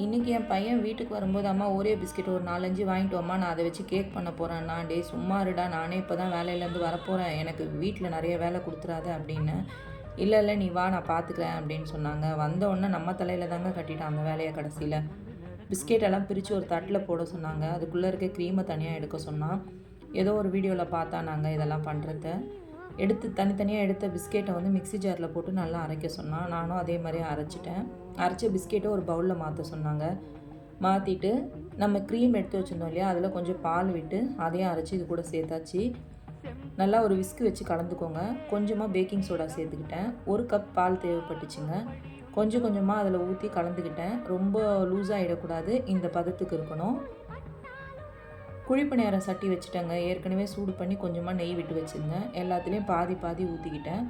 இன்றைக்கி என் பையன் வீட்டுக்கு வரும்போது அம்மா ஒரே பிஸ்கெட் ஒரு நாலஞ்சு வாங்கிட்டு வாமா நான் அதை வச்சு கேக் பண்ண போகிறேன் நான் டே சும்மா இருடா நானே இப்போ தான் வேலையிலேருந்து வரப்போகிறேன் எனக்கு வீட்டில் நிறைய வேலை கொடுத்துறாத அப்படின்னு. இல்லை இல்லை நீ வா நான் பார்த்துக்கிறேன் அப்படின்னு சொன்னாங்க. வந்த உடனே நம்ம தலையில் தாங்க கட்டிட்டான் அந்த வேலையை கடைசியில். பிஸ்கெட் எல்லாம் பிரித்து ஒரு தட்டில் போட சொன்னாங்க. அதுக்குள்ளே இருக்க க்ரீமை தனியாக எடுக்க சொன்னான். ஏதோ ஒரு வீடியோவில் பார்த்தா நாங்கள் இதெல்லாம் பண்ணுறத எடுத்து தனித்தனியாக எடுத்த பிஸ்கெட்டை வந்து மிக்ஸி ஜாரில் போட்டு நல்லா அரைக்க சொன்னான் நானும் அதே மாதிரி அரைச்சிட்டேன். அரைச்ச பிஸ்கெட்டை ஒரு பவுலில் மாற்ற சொன்னாங்க. மாற்றிட்டு நம்ம க்ரீம் எடுத்து வச்சுருந்தோம் இல்லையா? அதில் கொஞ்சம் பால் விட்டு அதையும் அரைச்சி இது கூட சேர்த்தாச்சு. நல்லா ஒரு விஸ்கு வச்சு கலந்துக்கோங்க. கொஞ்சமாக பேக்கிங் சோடா சேர்த்துக்கிட்டேன். ஒரு கப் பால் தேவைப்பட்டுச்சுங்க. கொஞ்சம் கொஞ்சமாக அதில் ஊற்றி கலந்துக்கிட்டேன். ரொம்ப லூஸாகிடக்கூடாது இந்த பதத்துக்கு இருக்கணும். குழிப்பணியாரம் சட்டி வச்சுட்டேங்க. ஏற்கனவே சூடு பண்ணி கொஞ்சமாக நெய் விட்டு வச்சுருந்தேன். எல்லாத்துலேயும் பாதி பாதி ஊற்றிக்கிட்டேன்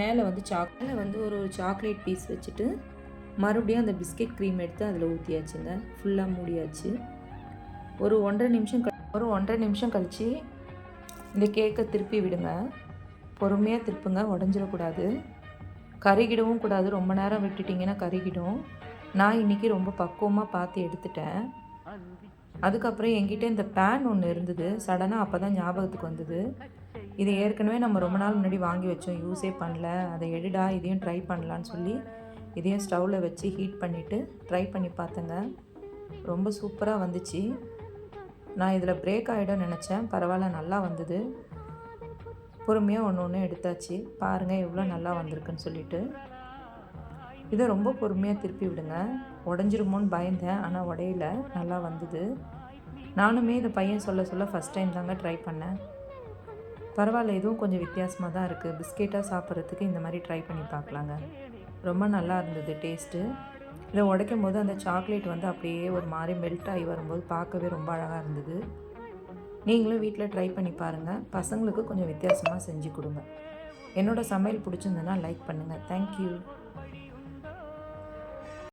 மேலே வந்து சாக் மேலே வந்து ஒரு ஒரு சாக்லேட் பீஸ் வச்சுட்டு மறுபடியும் அந்த பிஸ்கெட் க்ரீம் எடுத்து அதில் ஊற்றியாச்சுங்க ஃபுல்லாக மூடியாச்சு. ஒரு ஒன்றரை நிமிஷம் ஒரு ஒன்றரை நிமிஷம் கழித்து இந்த கேக்கை திருப்பி விடுங்க. பொறுமையாக திருப்புங்க. உடஞ்சிடக்கூடாது. கருகிடவும் கூடாது. ரொம்ப நேரம் விட்டுட்டிங்கன்னா கருகிடும். நான் இன்றைக்கி ரொம்ப பக்குவமாக பார்த்து எடுத்துட்டேன். அதுக்கப்புறம் என்கிட்ட இந்த பேன் ஒன்று இருந்தது. சடனாக அப்போ தான் ஞாபகத்துக்கு வந்தது. இது ஏற்கனவே நம்ம ரொம்ப நாள் முன்னாடி வாங்கி வச்சோம். யூஸே பண்ணல. அதை எடுடா இதையும் ட்ரை பண்ணலான்னு சொல்லி இதையும் ஸ்டவ்வில் வச்சு ஹீட் பண்ணிவிட்டு ட்ரை பண்ணி பார்த்தேங்க. ரொம்ப சூப்பராக வந்துச்சு. நான் இதில் பிரேக் ஆகிடும் நினச்சேன். பரவாயில்ல நல்லா வந்தது. பொறுமையாக ஒன்று ஒன்று எடுத்தாச்சு. பாருங்கள் எவ்வளோ நல்லா வந்திருக்குன்னு சொல்லிட்டு. இதை ரொம்ப பொறுமையாக திருப்பி விடுங்க. உடஞ்சிருமோன்னு பயந்தேன். ஆனால் உடையில. நல்லா வந்தது. நானுமே இந்த பையன் சொல்ல சொல்ல ஃபஸ்ட் டைம் தாங்க ட்ரை பண்ணேன். பரவாயில்ல இதுவும் கொஞ்சம் வித்தியாசமாக தான் இருக்குது பிஸ்கெட்டாக சாப்பிட்றதுக்கு இந்த மாதிரி ட்ரை பண்ணி பார்க்கலாங்க. ரொம்ப நல்லா இருந்தது டேஸ்ட்டு இதை உடைக்கும் போது அந்த சாக்லேட் வந்து அப்படியே ஒரு மாதிரி மெல்ட் ஆகி வரும்போது பார்க்கவே ரொம்ப அழகாக இருந்தது. நீங்களும் வீட்டில் ட்ரை பண்ணி பாருங்கள் பசங்களுக்கு கொஞ்சம் வித்தியாசமாக செஞ்சு கொடுங்க. என்னோடய சமையல் பிடிச்சிருந்ததுன்னா லைக் பண்ணுங்கள் தேங்க்யூ